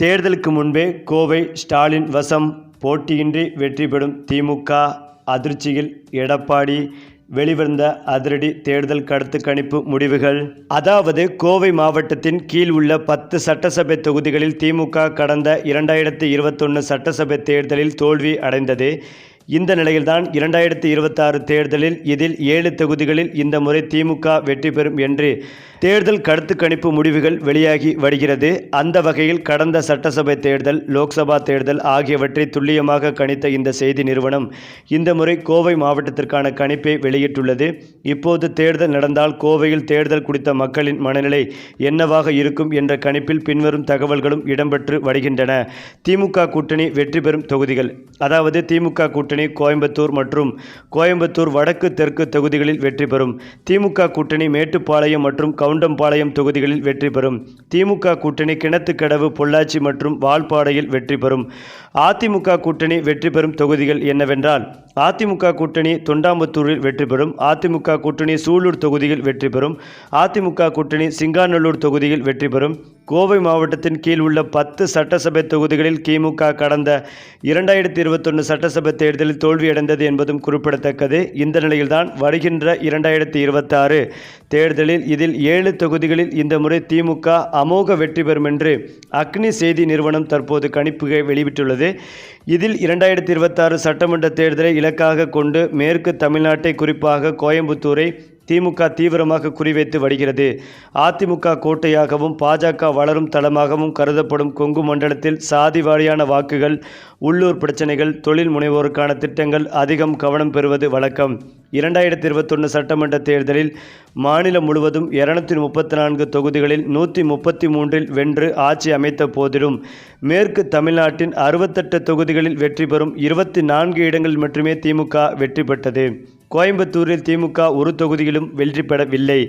தேர்தலுக்கு முன்பே கோவை ஸ்டாலின் வசம் போட்டியின்றி வெற்றி பெறும் திமுக அதிர்ச்சியில் எடப்பாடி வெளிவந்த அதிரடி தேர்தல் கருத்து கணிப்பு முடிவுகள். அதாவது கோவை மாவட்டத்தின் கீழ் உள்ள பத்து சட்டசபை தொகுதிகளில் திமுக கடந்த இரண்டாயிரத்தி இருபத்தொன்று சட்டசபை தேர்தலில் தோல்வி அடைந்தது. இந்த நிலையில்தான் இரண்டாயிரத்தி இருபத்தாறு தேர்தலில் இதில் ஏழு தொகுதிகளில் இந்த முறை திமுக வெற்றி பெறும் என்று தேர்தல் கருத்து கணிப்பு முடிவுகள் வெளியாகி வருகிறது. அந்த வகையில் கடந்த சட்டசபை தேர்தல் லோக்சபா தேர்தல் ஆகியவற்றை துல்லியமாக கணித்த இந்த செய்தி நிறுவனம் இந்த முறை கோவை மாவட்டத்திற்கான கணிப்பை வெளியிட்டுள்ளது. இப்போது தேர்தல் நடந்தால் கோவையில் தேர்தல் குறித்த மக்களின் மனநிலை என்னவாக இருக்கும் என்ற கணிப்பில் பின்வரும் தகவல்களும் இடம்பெற்று வருகின்றன. திமுக கூட்டணி வெற்றி பெறும் தொகுதிகள் அதாவது திமுக கூட்டணி கோயம்புத்தூர் மற்றும் கோயம்புத்தூர் வடக்கு தெற்கு தொகுதிகளில் வெற்றி பெறும். திமுக கூட்டணி மேட்டுப்பாளையம் மற்றும் கவுண்டம்பாளையம் தொகுதிகளில் வெற்றி பெறும். திமுக கூட்டணி கிணத்துக்கடவு பொள்ளாச்சி மற்றும் வால்பாடையில் வெற்றி பெறும். அதிமுக கூட்டணி வெற்றி பெறும் தொகுதிகள் என்னவென்றால் அதிமுக கூட்டணி தொண்டாமுத்தூரில் வெற்றி பெறும். அதிமுக கூட்டணி சூலூர் தொகுதியில் வெற்றி பெறும். அதிமுக கூட்டணி சிங்காநல்லூர் தொகுதியில் வெற்றி பெறும். கோவை மாவட்டத்தின் கீழ் உள்ள பத்து சட்டசபை தொகுதிகளில் திமுக கடந்த இரண்டாயிரத்தி இருபத்தொன்று சட்டசபை தேர்தலில் தோல்வியடைந்தது என்பதும் குறிப்பிடத்தக்கது. இந்த நிலையில்தான் வருகின்ற இரண்டாயிரத்தி இருபத்தாறு தேர்தலில் இதில் ஏழு தொகுதிகளில் இந்த முறை திமுக அமோக வெற்றி பெறும் என்று அக்னி செய்தி நிறுவனம் தற்போது கணிப்புகை வெளியிட்டுள்ளது. இதில் இரண்டாயிரத்தி இருபத்தாறு சட்டமன்ற தேர்தலை இலக்காக கொண்டு மேற்கு தமிழ்நாட்டை குறிப்பாக கோயம்புத்தூரை திமுக தீவிரமாக குறிவைத்து வருகிறது. அதிமுக கோட்டையாகவும் பாஜக வளரும் தளமாகவும் கருதப்படும் கொங்கு மண்டலத்தில் சாதி வாரியான வாக்குகள் உள்ளூர் பிரச்சனைகள் தொழில் முனைவோருக்கான திட்டங்கள் அதிகம் கவனம் பெறுவது வழக்கம். இரண்டாயிரத்தி இருபத்தொன்று சட்டமன்ற தேர்தலில் மாநிலம் முழுவதும் இருநூத்தி முப்பத்தி நான்கு தொகுதிகளில் நூற்றி முப்பத்தி மூன்றில் வென்று ஆட்சி அமைத்த போதிலும் மேற்கு தமிழ்நாட்டின் அறுபத்தெட்டு தொகுதிகளில் வெற்றி பெறும் இருபத்தி நான்கு இடங்களில் மட்டுமே திமுக வெற்றி பெற்றது. கோயம்புத்தூரில் திமுக ஒரு தொகுதியிலும் வெற்றி பெறவில்லை.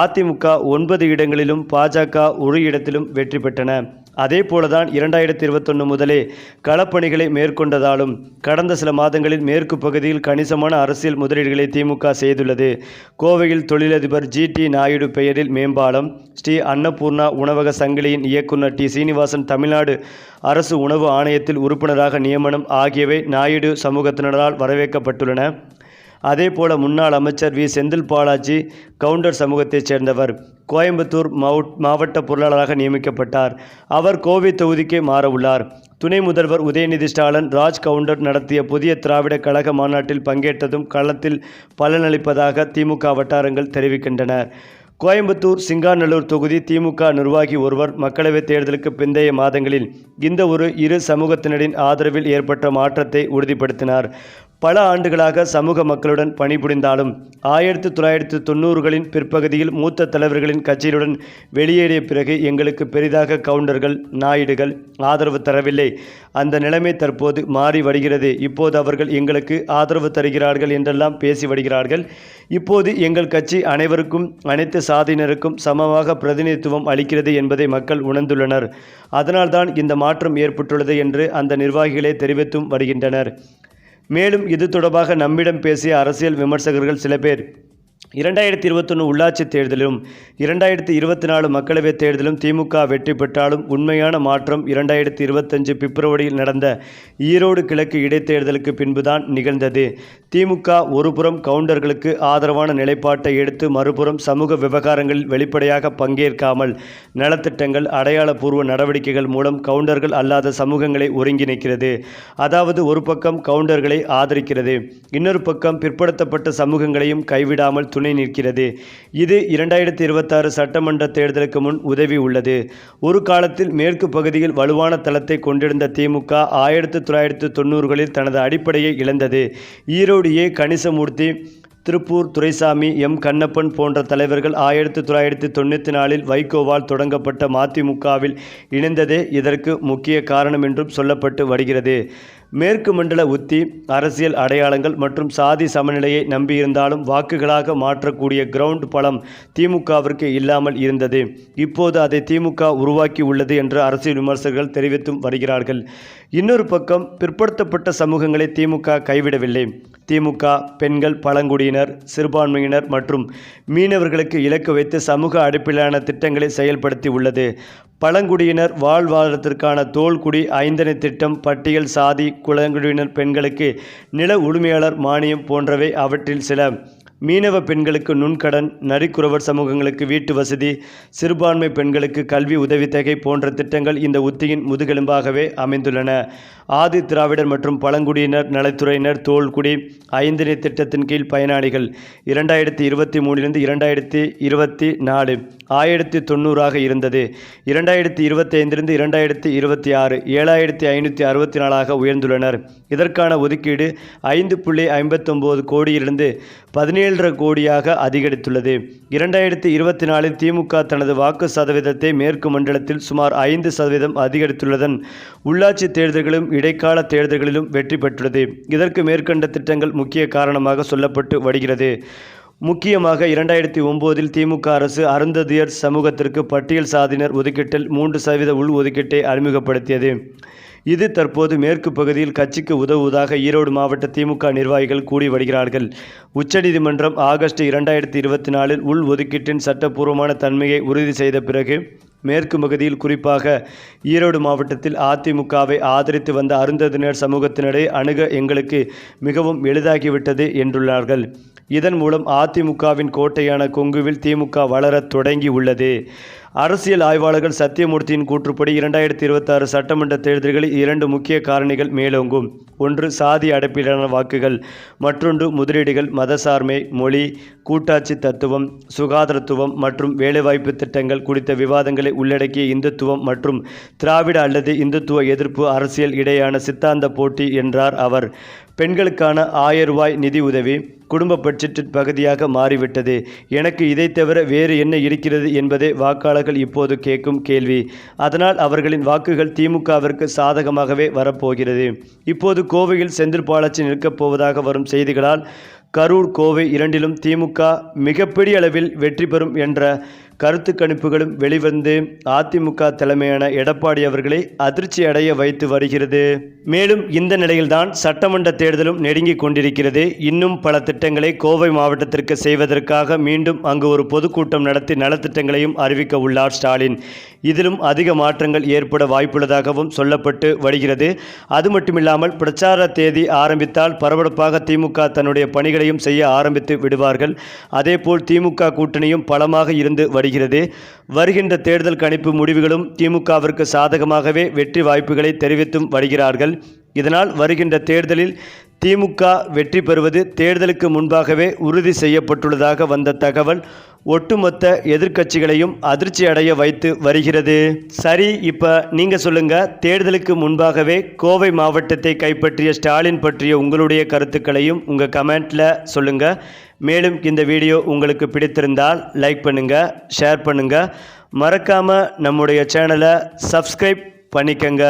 அதிமுக ஒன்பது இடங்களிலும் பாஜக ஒரு இடத்திலும் வெற்றி பெற்றன. அதே போலதான் இரண்டாயிரத்தி இருபத்தொன்று முதலே களப்பணிகளை மேற்கொண்டதாலும் கடந்த சில மாதங்களில் மேற்கு பகுதியில் கணிசமான அரசியல் முதலீடுகளை திமுக செய்துள்ளது. கோவையில் தொழிலதிபர் ஜி டி நாயுடு பெயரில் மேம்பாலம் ஸ்ரீ அன்னபூர்ணா உணவக சங்கிலியின் இயக்குனர் டி சீனிவாசன் தமிழ்நாடு அரசு உணவு ஆணையத்தில் உறுப்பினராக நியமனம் ஆகியவை நாயுடு சமூகத்தினரால் வரவேற்கப்பட்டுள்ளன. அதேபோல முன்னாள் அமைச்சர் வி. செந்தில் பாலாஜி கவுண்டர் சமூகத்தைச் சேர்ந்தவர் கோயம்புத்தூர் மவுட் மாவட்ட பொருளாளராக நியமிக்கப்பட்டார். அவர் கோவை தொகுதிக்கே மாறவுள்ளார். துணை முதல்வர் உதயநிதி ஸ்டாலின் ராஜ் கவுண்டர் நடத்திய புதிய திராவிட கழக மாநாட்டில் பங்கேற்றதும் களத்தில் பலனளிப்பதாக திமுக வட்டாரங்கள் தெரிவிக்கின்றன. கோயம்புத்தூர் சிங்காநல்லூர் தொகுதி திமுக நிர்வாகி ஒருவர் மக்களவைத் தேர்தலுக்கு பிந்தைய மாதங்களில் இந்த ஒரு இரு சமூகத்தினரின் ஆதரவில் ஏற்பட்ட மாற்றத்தை உறுதிப்படுத்தினார். பல ஆண்டுகளாக சமூக மக்களுடன் பணிபுரிந்தாலும் ஆயிரத்தி தொள்ளாயிரத்தி தொண்ணூறுகளின் பிற்பகுதியில் மூத்த தலைவர்களின் கட்சியுடன் வெளியேறிய பிறகு எங்களுக்கு பெரிதாக கவுண்டர்கள் நாயுடுகள் ஆதரவு தரவில்லை. அந்த நிலைமை தற்போது மாறி வருகிறது. இப்போது அவர்கள் எங்களுக்கு ஆதரவு தருகிறார்கள் என்றெல்லாம் பேசி வருகிறார்கள். இப்போது எங்கள் கட்சி அனைவருக்கும் அனைத்து சாதியினருக்கும் சமமாக பிரதிநிதித்துவம் அளிக்கிறது என்பதை மக்கள் உணர்ந்துள்ளனர். அதனால்தான் இந்த மாற்றம் ஏற்பட்டுள்ளது என்று அந்த நிர்வாகிகளே தெரிவித்தும் வருகின்றனர். மேலும் இது தொடர்பாக நம்மிடம் பேசிய அரசியல் விமர்சகர்கள் சில பேர் இரண்டாயிரத்தி இருபத்தொன்று உள்ளாட்சி தேர்தலிலும் இரண்டாயிரத்தி இருபத்தி நாலு மக்களவைத் தேர்தலும் திமுக வெற்றி பெற்றாலும் உண்மையான மாற்றம் இரண்டாயிரத்தி இருபத்தஞ்சு பிப்ரவரியில் நடந்த ஈரோடு கிழக்கு இடைத்தேர்தலுக்கு பின்புதான் நிகழ்ந்தது. திமுக ஒருபுறம் கவுண்டர்களுக்கு ஆதரவான நிலைப்பாட்டை எடுத்து மறுபுறம் சமூக விவகாரங்களில் வெளிப்படையாக பங்கேற்காமல் நலத்திட்டங்கள் அடையாளப்பூர்வ நடவடிக்கைகள் மூலம் கவுண்டர்கள் அல்லாத சமூகங்களை ஒருங்கிணைக்கிறது அதாவது ஒரு பக்கம் கவுண்டர்களை ஆதரிக்கிறது இன்னொரு பக்கம் பிற்படுத்தப்பட்ட சமூகங்களையும் கைவிடாமல் துணை நிற்கிறது. இது இரண்டாயிரத்தி இருபத்தாறு சட்டமன்ற தேர்தலுக்கு முன் உதவி உள்ளது. ஒரு காலத்தில் மேற்கு பகுதியில் வலுவான தளத்தை கொண்டிருந்த திமுக ஆயிரத்தி தொள்ளாயிரத்தி தொண்ணூறுகளில் தனது அடிப்படையை இழந்தது. Erode A Ganeshamurthi Tiruppur Duraisamy M. Kannappan போன்ற தலைவர்கள் ஆயிரத்தி தொள்ளாயிரத்தி தொண்ணூற்றி நாலில் வைகோவால் தொடங்கப்பட்ட மதிமுகவில் இணைந்ததே இதற்கு முக்கிய காரணம் என்றும் சொல்லப்பட்டு வருகிறது. மேற்கு மண்டல உத்தி அரசியல் அடையாளங்கள் மற்றும் சாதி சமநிலையை நம்பியிருந்தாலும் வாக்குகளாக மாற்றக்கூடிய கிரவுண்ட் பலம் திமுகவிற்கு இல்லாமல் இருந்தது. இப்போது அதை திமுக உருவாக்கி உள்ளது என்று அரசியல் விமர்சகர்கள் தெரிவித்தும் வருகிறார்கள். இன்னொரு பக்கம் பிற்படுத்தப்பட்ட சமூகங்களை திமுக கைவிடவில்லை. திமுக பெண்கள் பழங்குடியினர் சிறுபான்மையினர் மற்றும் மீனவர்களுக்கு இலக்கு வைத்து சமூக அடிப்பிலான திட்டங்களை செயல்படுத்தி உள்ளது. பழங்குடியினர் வாழ்வாதாரத்திற்கான தோல்குடி ஐந்தனை திட்டம் பட்டியல் சாதி குழங்குடியினர் பெண்களுக்கு நில உரிமையாளர் மானியம் போன்றவை அவற்றில் சில. மீனவ பெண்களுக்கு நுண்கடன் நரிக்குறவர் சமூகங்களுக்கு வீட்டு வசதி சிறுபான்மை பெண்களுக்கு கல்வி உதவித்தொகை போன்ற திட்டங்கள் இந்த உத்தியின் முதுகெலும்பாகவே அமைந்துள்ளன. ஆதி திராவிடர் மற்றும் பழங்குடியினர் நலத்துறையினர் தோல்குடி ஐந்தினை திட்டத்தின் கீழ் பயனாளிகள் இரண்டாயிரத்தி இருபத்தி மூணிலிருந்து இரண்டாயிரத்தி இருபத்தி நாலு ஆயிரத்தி தொண்ணூறாக இருந்தது. இரண்டாயிரத்தி இருபத்தி ஐந்திலிருந்து இரண்டாயிரத்தி இருபத்தி ஆறு ஏழாயிரத்தி ஐநூற்றி அறுபத்தி நாலாக உயர்ந்துள்ளனர். இதற்கான ஒதுக்கீடு ஐந்து புள்ளி ஐம்பத்தொம்போது கோடியிலிருந்து பதினேழரை கோடியாக அதிகரித்துள்ளது. இரண்டாயிரத்தி இருபத்தி நாலில் திமுக தனது வாக்கு சதவீதத்தை மேற்கு மண்டலத்தில் சுமார் ஐந்து சதவீதம் அதிகரித்துள்ளதன் உள்ளாட்சி தேர்தல்களும் இடைக்கால தேர்தல்களிலும் வெற்றி பெற்றுள்ளது. இதற்கு மேற்கண்ட திட்டங்கள் முக்கிய காரணமாக சொல்லப்பட்டு வருகிறது. முக்கியமாக இரண்டாயிரத்தி ஒம்போதில் திமுக அரசு அருந்ததியர் சமூகத்திற்கு பட்டியல் சாதியினர் ஒதுக்கீட்டில் மூன்று சதவீத உள் ஒதுக்கீட்டை அறிமுகப்படுத்தியது. இது தற்போது மேற்கு பகுதியில் கட்சிக்கு உதவுவதாக ஈரோடு மாவட்ட திமுக நிர்வாகிகள் கூடி வருகிறார்கள். உச்சநீதிமன்றம் ஆகஸ்ட் இரண்டாயிரத்தி இருபத்தி நாலில் உள் ஒதுக்கீட்டின் சட்டப்பூர்வமான தன்மையை உறுதி செய்த பிறகு மேற்கு பகுதியில் குறிப்பாக ஈரோடு மாவட்டத்தில் அதிமுகவை ஆதரித்து வந்த அருந்ததினர் சமூகத்தினரை அணுக எங்களுக்கு மிகவும் எளிதாகிவிட்டது என்றுள்ளார்கள். இதன் மூலம் அதிமுகவின் கோட்டையான கொங்குவில் திமுக வளரத் தொடங்கி உள்ளது அரசியல் ஆய்வாளர்கள் சத்தியமூர்த்தியின் கூற்றுப்படி இரண்டாயிரத்தி இருபத்தாறு சட்டமன்ற தேர்தல்களில் இரண்டு முக்கிய காரணிகள் மேலோங்கும். ஒன்று சாதி அடைப்பிலான வாக்குகள். மற்றொன்று முதலீடுகள் மதசார்மை மொழி கூட்டாட்சி தத்துவம் சுகாதாரத்துவம் மற்றும் வேலைவாய்ப்பு திட்டங்கள் குறித்த விவாதங்களை உள்ளடக்கிய இந்துத்துவம் மற்றும் திராவிட அல்லது இந்துத்துவ எதிர்ப்பு அரசியல் இடையான சித்தாந்த போட்டி என்றார் அவர். பெண்களுக்கான ஆயிரம் ரூபாய் நிதி உதவி குடும்ப பட்ஜெட்டின் பகுதியாக மாறிவிட்டது. எனக்கு இதை தவிர வேறு என்ன இருக்கிறது என்பதே வாக்காளர்கள் இப்போது கேட்கும் கேள்வி. அதனால் அவர்களின் வாக்குகள் திமுகவிற்கு சாதகமாகவே வரப்போகிறது. இப்போது கோவையில் செந்தில் பாலாஜி நிற்கப் போவதாக வரும் செய்திகளால் கரூர் கோவை இரண்டிலும் திமுக மிகப்பெரிய அளவில் வெற்றி பெறும் என்ற கருத்து கணிப்புகளும் வெளிவந்து அதிமுக தலைமையான எடப்பாடி அவர்களை அதிர்ச்சி அடைய வைத்து வருகிறது. மேலும் இந்த நிலையில்தான் சட்டமன்ற தேர்தலும் நெருங்கிக் கொண்டிருக்கிறது. இன்னும் பல திட்டங்களை கோவை மாவட்டத்திற்கு செய்வதற்காக மீண்டும் அங்கு ஒரு பொதுக்கூட்டம் நடத்தி நலத்திட்டங்களையும் அறிவிக்க உள்ளார் ஸ்டாலின். இதிலும் அதிக மாற்றங்கள் ஏற்பட வாய்ப்புள்ளதாகவும் சொல்லப்பட்டு வருகிறது. அது மட்டுமில்லாமல் பிரச்சார தேதி ஆரம்பித்தால் பரபரப்பாக திமுக தன்னுடைய பணிகளையும் செய்ய ஆரம்பித்து விடுவார்கள். அதேபோல் திமுக கூட்டணியும் பலமாக இருந்து வருகிறது. வருகின்ற தேர்தல் கணிப்பு முடிவுகளும் திமுகவிற்கு சாதகமாகவே வெற்றி வாய்ப்புகளை தெரிவித்தும் வருகிறார்கள். இதனால் வருகின்ற தேர்தலில் திமுக வெற்றி பெறுவது தேர்தலுக்கு முன்பாகவே உறுதி செய்யப்பட்டுள்ளதாக வந்த தகவல் ஒட்டுமொத்த எதிர்க்கட்சிகளையும் அதிர்ச்சி அடைய வைத்து வருகிறது. சரி இப்போ நீங்கள் சொல்லுங்கள் தேர்தலுக்கு முன்பாகவே கோவை மாவட்டத்தை கைப்பற்றிய ஸ்டாலின் பற்றிய உங்களுடைய கருத்துக்களையும் உங்கள் கமெண்ட்டில் சொல்லுங்கள் மேலும் இந்த வீடியோ உங்களுக்கு பிடித்திருந்தால் லைக் பண்ணுங்கள் ஷேர் பண்ணுங்கள் மறக்காமல் நம்முடைய சேனலை சப்ஸ்கிரைப் பண்ணிக்கங்க.